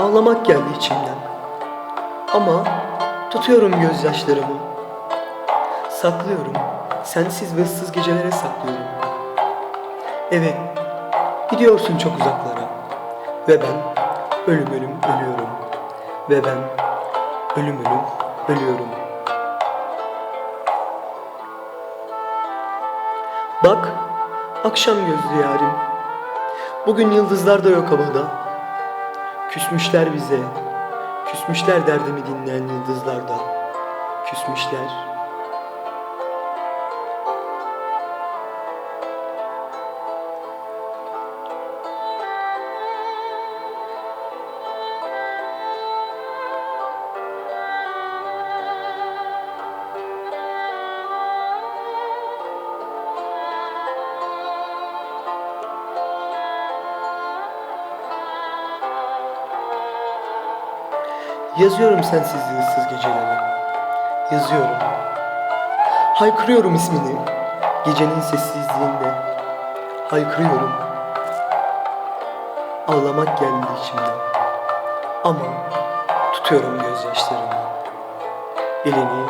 Ağlamak geldi içimden. Ama tutuyorum gözyaşlarımı. Saklıyorum. Sensiz ve ıssız gecelere saklıyorum. Evet, gidiyorsun çok uzaklara. Ve ben ölüm ölüm ölüyorum. Ve ben ölüm ölüm ölüyorum. Bak, akşam gözlü yarim. Bugün yıldızlar da yok havada. Küsmüşler bize. Küsmüşler derdimi dinleyen yıldızlar da. Küsmüşler. Yazıyorum sensizliği ıssız gecelere. Yazıyorum. Haykırıyorum ismini. Gecenin sessizliğinde. Haykırıyorum. Ağlamak geldi içimden. Ama tutuyorum gözyaşlarımı. Elini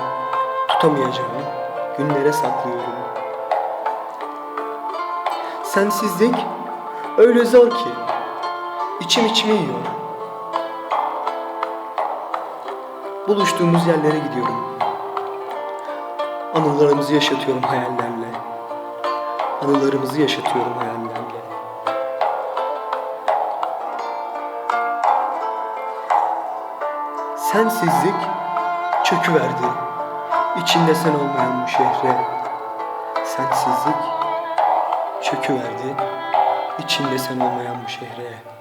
tutamayacağım günlere saklıyorum. Sensizlik öyle zor ki içim içimi yiyor. Buluştuğumuz yerlere gidiyorum. Anılarımızı yaşatıyorum hayallerle. Anılarımızı yaşatıyorum hayallerle. Sensizlik çöküverdi. İçinde sen olmayan bu şehre. Sensizlik çöküverdi. İçinde sen olmayan bu şehre.